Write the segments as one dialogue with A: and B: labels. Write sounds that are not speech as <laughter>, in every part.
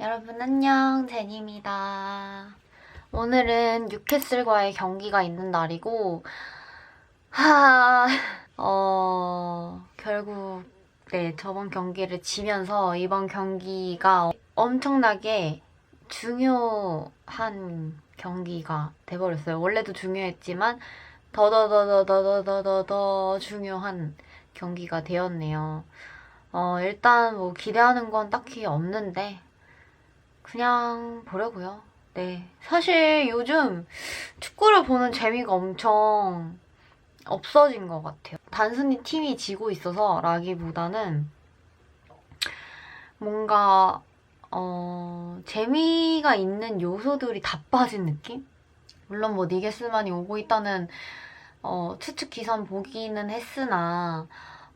A: 여러분 안녕 제니입니다. 오늘은 뉴캐슬과의 경기가 있는 날이고 하... 어... 결국 네 저번 경기를 지면서 이번 경기가 엄청나게 중요한 경기가 돼버렸어요. 원래도 중요했지만 더더더더더더더더 중요한 경기가 되었네요. 어, 일단 뭐 기대하는 건 딱히 없는데 그냥 보려고요. 네. 사실 요즘 축구를 보는 재미가 엄청 없어진 것 같아요. 단순히 팀이 지고 있어서 라기보다는 뭔가 어, 재미가 있는 요소들이 다 빠진 느낌? 물론 뭐 니게스만이 오고 있다는 어, 추측 기사는 보기는 했으나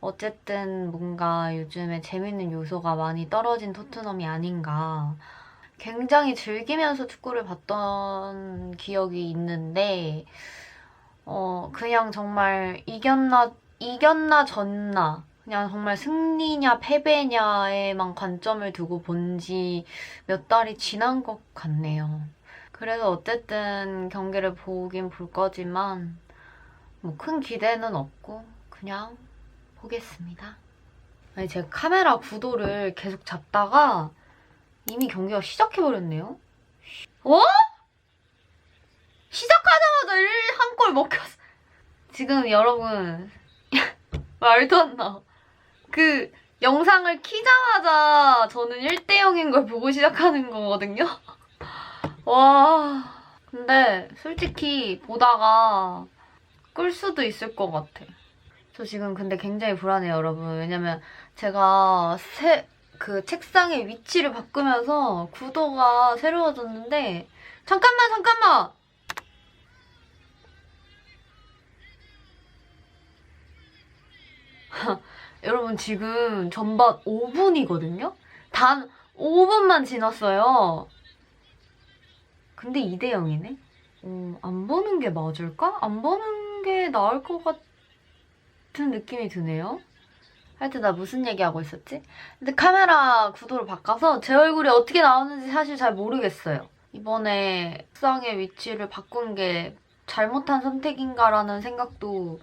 A: 어쨌든 뭔가 요즘에 재밌는 요소가 많이 떨어진 토트넘이 아닌가. 굉장히 즐기면서 축구를 봤던 기억이 있는데, 어, 그냥 정말 이겼나, 이겼나 졌나. 그냥 정말 승리냐 패배냐에만 관점을 두고 본 지 몇 달이 지난 것 같네요. 그래서 어쨌든 경기를 보긴 볼 거지만, 뭐 큰 기대는 없고, 그냥 보겠습니다. 제가 카메라 구도를 계속 잡다가 이미 경기가 시작해버렸네요. 어? 시작하자마자 1, 한 골 먹혔어. 지금 여러분, <laughs> 말도 안 나. 그, 영상을 키자마자 저는 1대0인 걸 보고 시작하는 거거든요? <laughs> 와. 근데 솔직히 보다가 끌 수도 있을 것 같아. 저 지금 근데 굉장히 불안해요, 여러분. 왜냐면 제가 새, 그 책상의 위치를 바꾸면서 구도가 새로워졌는데, 잠깐만, 잠깐만! <laughs> 여러분, 지금 전반 5분이거든요? 단 5분만 지났어요. 근데 2대 0이네? 어, 안 보는 게 맞을까? 안 보는 게 나을 것 같은 느낌이 드네요. 하여튼 나 무슨 얘기하고 있었지? 근데 카메라 구도를 바꿔서 제 얼굴이 어떻게 나오는지 사실 잘 모르겠어요. 이번에 책상의 위치를 바꾼 게 잘못한 선택인가라는 생각도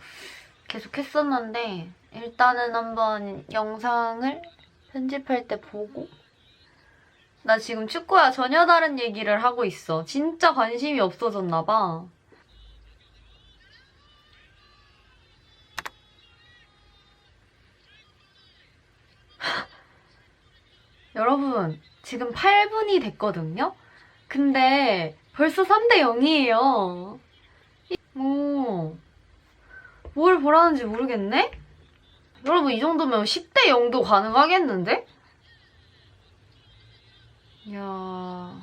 A: 계속 했었는데 일단은 한번 영상을 편집할 때 보고 나 지금 축구야 전혀 다른 얘기를 하고 있어. 진짜 관심이 없어졌나 봐. 여러분, 지금 8분이 됐거든요? 근데 벌써 3대 0이에요. 오, 뭘 보라는지 모르겠네? 여러분, 이 정도면 10대 0도 가능하겠는데? 이야.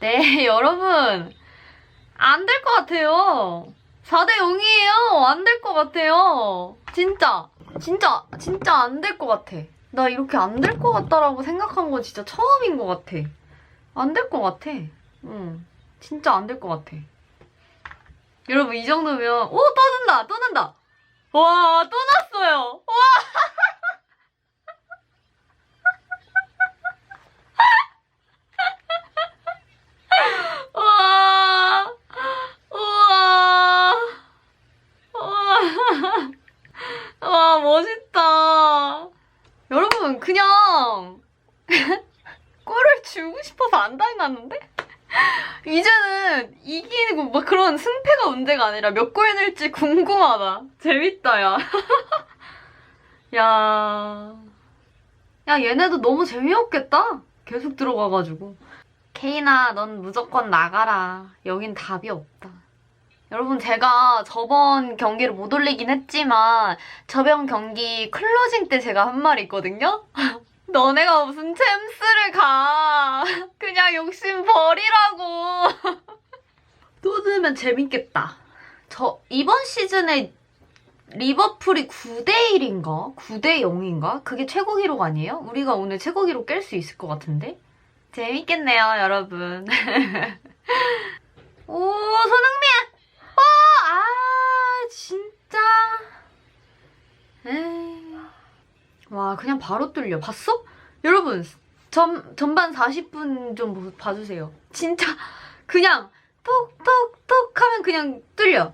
A: 네, <laughs> 여러분. 안 될 것 같아요. 4대 0이에요. 안 될 것 같아요. 진짜. 진짜, 진짜 안 될 것 같아. 나 이렇게 안 될 것 같다라고 생각한 건 진짜 처음인 것 같아. 안 될 것 같아. 응. 진짜 안 될 것 같아. 여러분, 이 정도면, 오, 떠는다! 떠는다! 와, 또 났어요! 와! 와! 그냥 골을 <laughs> 주고 싶어서 안 닮았는데? <laughs> 이제는 이기고 막 그런 승패가 문제가 아니라 몇 골 낼지 궁금하다. 재밌다, 야. <laughs> 야. 야, 얘네도 너무 재미없겠다. 계속 들어가가지고. 케이나, 넌 무조건 나가라. 여긴 답이 없다. 여러분, 제가 저번 경기를 못 올리긴 했지만, 저번 경기 클로징 때 제가 한 말이 있거든요? 너네가 무슨 챔스를 가. <laughs> 그냥 욕심 버리라고. <laughs> 또 넣으면 재밌겠다. 저, 이번 시즌에 리버풀이 9대1인가? 9대0인가? 그게 최고 기록 아니에요? 우리가 오늘 최고 기록 깰 수 있을 것 같은데? 재밌겠네요, 여러분. <laughs> 오, 손흥민! 어, 아, 진짜. 에이. 와, 그냥 바로 뚫려. 봤어? 여러분, 전, 전반 40분 좀 보- 봐주세요. 진짜, 그냥, 톡톡톡 하면 그냥 뚫려.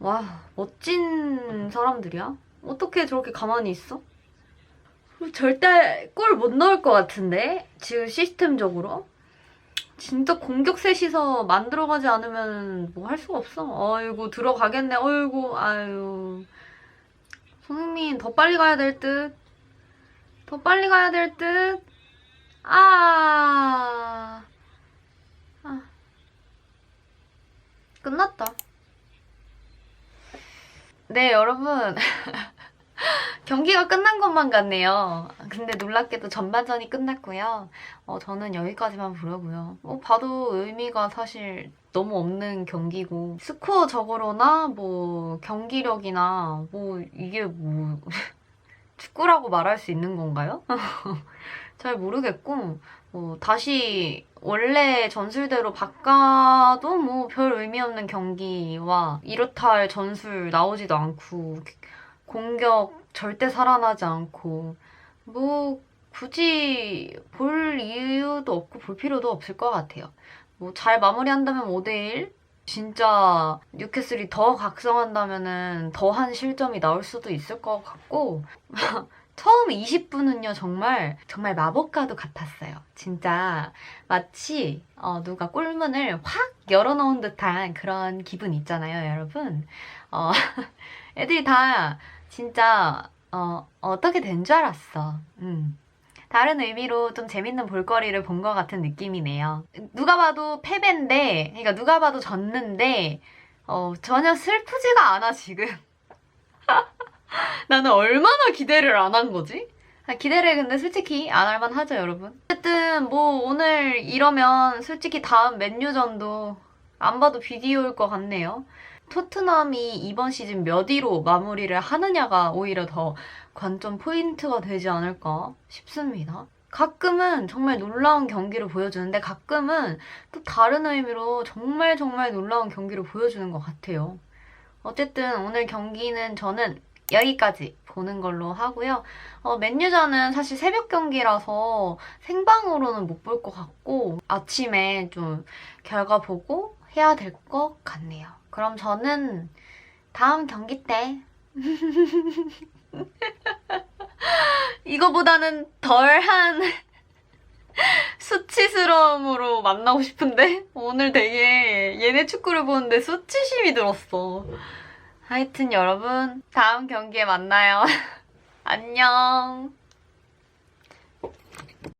A: 와, 멋진 사람들이야. 어떻게 저렇게 가만히 있어? 절대 골 못 넣을 것 같은데? 지금 시스템적으로? 진짜 공격 셋이서 만들어가지 않으면 뭐 할 수가 없어. 어이구, 들어가겠네. 어이구, 아유. 손흥민 더 빨리 가야 될 듯. 더 빨리 가야 될 듯. 아. 아. 끝났다. 네, 여러분. <laughs> <laughs> 경기가 끝난 것만 같네요. 근데 놀랍게도 전반전이 끝났고요. 어, 저는 여기까지만 보려고요. 뭐 봐도 의미가 사실 너무 없는 경기고 스코어 적으로나 뭐 경기력이나 뭐 이게 뭐 <laughs> 축구라고 말할 수 있는 건가요? <laughs> 잘 모르겠고 뭐 다시 원래 전술대로 바꿔도 뭐 별 의미 없는 경기와 이렇다 할 전술 나오지도 않고 공격 절대 살아나지 않고 뭐 굳이 볼 이유도 없고 볼 필요도 없을 것 같아요. 뭐 잘 마무리한다면 5대1 진짜 뉴캐슬이 더 각성한다면은 더한 실점이 나올 수도 있을 것 같고 <laughs> 처음 20분은요 정말 정말 마법과도 같았어요. 진짜 마치 어, 누가 꿀문을 확 열어놓은 듯한 그런 기분 있잖아요, 여러분. 어, <laughs> 애들이 다 진짜 어, 어떻게 된 줄 알았어. 음. 다른 의미로 좀 재밌는 볼거리를 본 것 같은 느낌이네요. 누가 봐도 패배인데, 그러니까 누가 봐도 졌는데, 어, 전혀 슬프지가 않아, 지금. <laughs> 나는 얼마나 기대를 안 한 거지? 아, 기대를 근데 솔직히 안 할 만 하죠, 여러분. 어쨌든 뭐 오늘 이러면 솔직히 다음 맨유전도 안 봐도 비디오일 것 같네요. 토트넘이 이번 시즌 몇 위로 마무리를 하느냐가 오히려 더 관점 포인트가 되지 않을까 싶습니다. 가끔은 정말 놀라운 경기를 보여주는데 가끔은 또 다른 의미로 정말 정말 놀라운 경기를 보여주는 것 같아요. 어쨌든 오늘 경기는 저는 여기까지 보는 걸로 하고요. 어, 맨유전은 사실 새벽 경기라서 생방으로는 못 볼 것 같고 아침에 좀 결과 보고 해야 될 것 같네요. 그럼 저는 다음 경기 때 <laughs> 이거보다는 덜한 <laughs> 수치스러움으로 만나고 싶은데 오늘 되게 얘네 축구를 보는데 수치심이 들었어. 하여튼 여러분 다음 경기에 만나요. <laughs> 안녕.